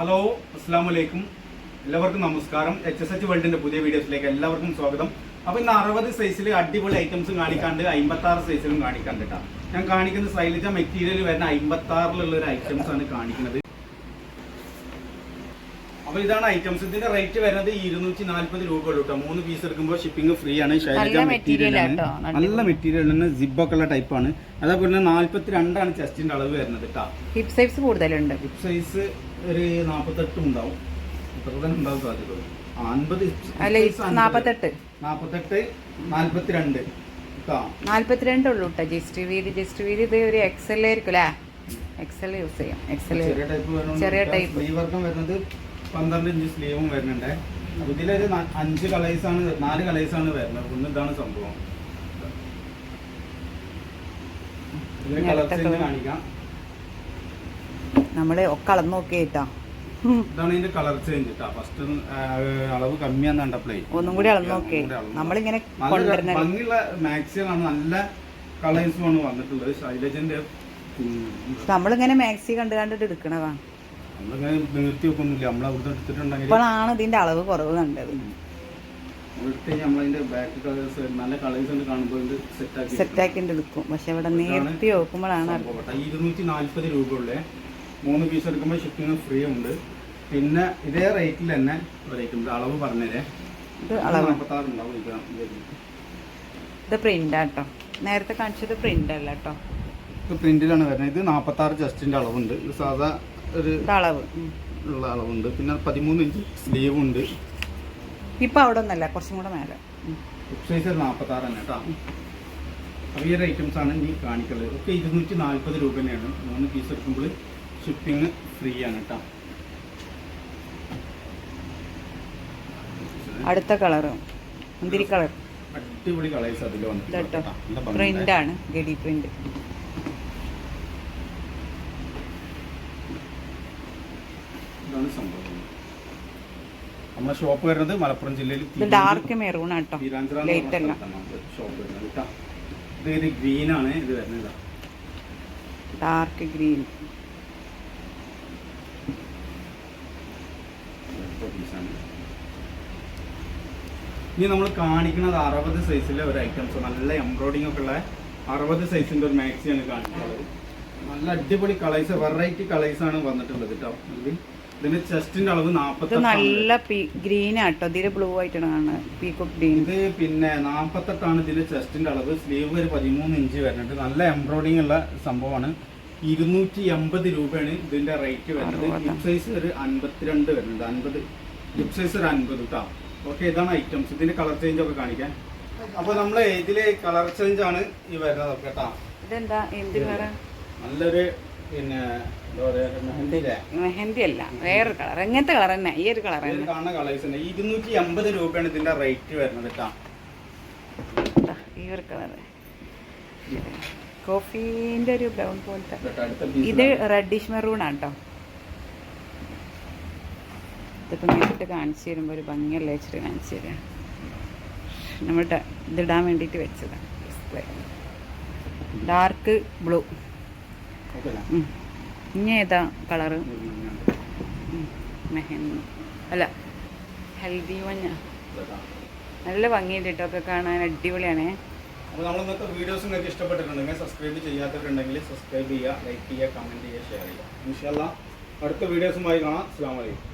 Hello അസ്സാം വലൈക്കും എല്ലാവർക്കും നമസ്കാരം. എച്ച് എസ് എച്ച് വേൾഡിന്റെ പുതിയ വീഡിയോസിലേക്ക് എല്ലാവർക്കും സ്വാഗതം. അപ്പൊ ഇന്ന് അറുപത് സൈസിൽ അടിപൊളി ഐറ്റംസും കാണിക്കാണ്ട് അമ്പത്തി ആറ് സൈസിലും കാണിക്കാണ്ട് കേട്ടോ ഞാൻ കാണിക്കുന്ന സൈലിജ മെറ്റീരിയൽ വരുന്ന അമ്പത്തി ആറിലുള്ള ഒരു ഐറ്റംസ് ആണ് കാണിക്കുന്നത്. അപ്പൊ ഇതാണ് ഐറ്റംസ് ഇതിന്റെ റേറ്റ് വരുന്നത് ഇരുന്നൂറ്റി നാല്പത് രൂപ കേട്ടോ മൂന്ന് പീസ് എടുക്കുമ്പോൾ ഷിപ്പിംഗ് ഫ്രീ ആണ്. ശൈലജ നല്ല മെറ്റീരിയൽ ആണ്. നല്ല മെറ്റീരിയൽ ആണ്. സിബൊക്കെ ഉള്ള ടൈപ്പ് ആണ്. അതേപോലെ തന്നെ നാല്പത്തി രണ്ടാണ് ചെസ്റ്റിന്റെ അളവ് വരുന്നത് കേട്ടോ ഹിപ്പ് സൈസ് കൂടുതലുണ്ട്. ഹിപ് സൈസ് ഒരു നാപ്പത്തെട്ടും ഉണ്ടാവും. ഇത്ര തന്നെ ഉണ്ടാവും സാധ്യത അൻപത്. നാപ്പത്തെട്ട്. നാല്പത്തിരണ്ട് കേട്ടോ നാല്പത്തിരണ്ട് ഉള്ളൂ കേട്ടോ ജസ്റ്റ് വീതി ജസ്റ്റ് വീതി ഇത് ഒരു എക്സൽ ആയിരിക്കും അല്ലേ എക്സൽ യൂസ് ചെയ്യാം. എക്സൽ ചെറിയ ടൈപ്പ് ചെറിയ ടൈപ്പ് ഈ വർക്കം വരുന്നത് പന്ത്രണ്ട് ഇഞ്ച് സ്ലീവും വരുന്നുണ്ട്. അപ്പൊ ഇതിലൊരു അഞ്ച് കളേഴ്സ് ആണ് നാല് കളേഴ്സ് ആണ് വരുന്നത്. ഒന്ന് ഇതാണ് സംഭവം? കാണിക്കാം. ഇതാണ് ഇതിന്റെ കളർ ചേഞ്ച് കേട്ടോ ഫസ്റ്റ് അളവ് കമ്മിയാന്ന് കണ്ടപ്പോഴേ. ഒന്നും കൂടി അളന്ന് നോക്കി ഒന്നും കൂടി അളന്ന് നമ്മളിങ്ങനെ നല്ല കൊണ്ടുവരുന്ന ഭംഗിയുള്ള മാക്സികളാണ് നല്ല കളേഴ്സുമാണ് വന്നിട്ടുള്ളത്. ശൈലജന്റെ നമ്മളിങ്ങനെ മാക്സി കണ്ട് കണ്ടിട്ട് എടുക്കണതാണ് നമ്മളിങ്ങനെ നിർത്തി വെക്കൊന്നുമില്ല. നമ്മൾ എടുത്തിട്ടുണ്ടെങ്കിൽ ഇപ്പോഴാണ് ഇതിന്റെ അളവ് കുറവ് കണ്ടത്. എടുത്ത് നമ്മളതിന്റെ ബാക്ക് കളേഴ്സ് നല്ല കളേഴ്സ് ഉണ്ട് കാണുമ്പോൾ എടുക്കും. പക്ഷെ ഇവിടെ നേരത്തെ നോക്കുമ്പോഴാണ്. ഇരുന്നൂറ്റി നാല്പത് രൂപ ഉള്ളേ മൂന്ന് പീസ് എടുക്കുമ്പോൾ ഷിപ്പിംഗ് ഫ്രീ ഉണ്ട്. പിന്നെ ഇതേ റേറ്റിൽ തന്നെ അളവ് പറഞ്ഞേരേ. ഇത് പ്രിന്റ് ആട്ടോ നേരത്തെ കാണിച്ചത് പ്രിന്റ് അല്ല കേട്ടോ ഇത് പ്രിന്റിലാണ് വരുന്നത്. ഇത് നാൽപ്പത്തി ആറ് ജസ്റ്റിന്റെ അളവുണ്ട്. ഇത് സാധാ ഒരു അളവ്. ഉള്ള അളവുണ്ട്. പിന്നെ പതിമൂന്ന് ഇഞ്ച് സ്ലീവ് ഉണ്ട് ഇപ്പൊ അവിടെ ഒന്നല്ല കുറച്ചും കൂടെ മേലെ. സൈസ് നാൽപ്പത്തി ആറ് തന്നെ കേട്ടോ അപ്പോൾ ഈ ഒരു ഐറ്റംസ് ആണ് ഇനി കാണിക്കുന്നത് ഒക്കെ ഇരുന്നൂറ്റി നാൽപ്പത് രൂപ തന്നെയാണ്. മൂന്ന് പീസ് എടുക്കുമ്പോൾ ഷിപ്പിംഗ് ഫ്രീ ആണ് കേട്ടോ അടുത്ത കളറ് മുന്തിരി കളർ അടിപൊളി കളേഴ്സ് അതിൽ വന്നിട്ടുണ്ട് ആണ് ഗഡി പ്രിന്റ് ഇതാണ് സംഭവം. നമ്മുടെ ഷോപ്പ് വരുന്നത് മലപ്പുറം ജില്ലയിൽ ഡാർക്ക് മെറൂൺ ആട്ടോ. ഷോപ്പ് വരുന്നത് കേട്ടോ. ഇത് ഗ്രീൻ ആണ്. ഇത് വരുന്നത്. Dark green. ഇനി നമ്മൾ കാണിക്കുന്നത് അറുപത് സൈസിലെ ഒരു ഐറ്റംസ് നല്ല എംബ്രോയിഡിംഗ് ഒക്കെ ഉള്ള അറുപത് സൈസിന്റെ ഒരു മാക്സിയാണ് കാണിക്കുന്നത്. നല്ല അടിപൊളി കളേഴ്സ് വെറൈറ്റി കളേഴ്സ് ആണ് വന്നിട്ടുള്ളത് കേട്ടോ. ഇതിന്റെ ചെസ്റ്റിന്റെ അളവ് നാൽപ്പത്തെട്ടാണ് നല്ല ഗ്രീൻ ആട്ടോ. ഇതിൽ ബ്ലൂ ആയിട്ടാണ് കാണുന്നത് പീക്കോക്ക് ഗ്രീൻ. ഇത് പിന്നെ നാപ്പത്തെട്ടാണ് ഇതിന്റെ ചെസ്റ്റിന്റെ അളവ്. സ്ലീവ് ഒരു പതിമൂന്ന് ഇഞ്ച് വരുന്നുണ്ട്. നല്ല എംബ്രോയിഡിംഗ് ഉള്ള സംഭവമാണ്. ഇരുന്നൂറ്റി എൺപത് രൂപയാണ് ഇതിന്റെ റേറ്റ് വരുന്നത്. സൈസ് ഒരു അൻപത്തിരണ്ട് വരുന്നുണ്ട്. അൻപത്. ഹിപ് സൈസ് ഒരു അൻപത് കേട്ടോ ഓക്കെ ഇതാണ് ഐറ്റംസ്. ഇതിന്റെ കളർ ചേഞ്ച് ഒക്കെ കാണിക്കാൻ അപ്പൊ നമ്മൾ ഇതിൽ കളർ ചേഞ്ച് ആണ് ഈ വരുന്നത്. കേട്ടോ ഇതെന്താ? എന്ത് കളർ നല്ലൊരു പിന്നെ മെഹന്തി അല്ല വേറൊരു കളർ എങ്ങനത്തെ കളർ തന്നെ ഈ ഒരു കളർ തന്നെ. കാണുന്ന കളേഴ്സ് ഉണ്ട് ഇരുന്നൂറ്റി അമ്പത് രൂപയാണ് ഇതിന്റെ റേറ്റ് വരുന്നത് കേട്ടോ ഈ ഒരു കളർ. കോഫീന്റെ ഒരു ബ്രൗൺ പോലത്തെ. ഇത്. റെഡിഷ് മെറൂൺ ആട്ടോ ഇതൊക്കെ നേരിട്ട് കാണിച്ചു തരുമ്പോൾ ഒരു ഭംഗിയല്ല വെച്ചിട്ട് കാണിച്ചു തരാം. നമ്മൾ ഡ- ഇതിടാൻ വേണ്ടിയിട്ട് വെച്ചതാണ് ഡിസ്പ്ലേ ഡാർക്ക് ബ്ലൂ? ഇനി ഏതാ കളറ്? മെഹന്തി അല്ല ഹൽദി മഞ്ഞ. നല്ല ഭംഗിയുണ്ട് കേട്ടോ ഒക്കെ കാണാൻ അടിപൊളിയാണേ. അപ്പോൾ നമ്മൾ ഇന്നത്തെ വീഡിയോസ് നിങ്ങൾക്ക് ഇഷ്ടപ്പെട്ടിട്ടുണ്ടെങ്കിൽ സബ്സ്ക്രൈബ് ചെയ്യാത്തവരുണ്ടെങ്കിൽ സബ്സ്ക്രൈബ് ചെയ്യുക ലൈക്ക് ചെയ്യുക കമന്റ് ചെയ്യുക ഷെയർ ചെയ്യുക. ഇൻഷാല്ല അടുത്ത വീഡിയോസുമായി കാണാം. അസ്സാം വലൈക്കും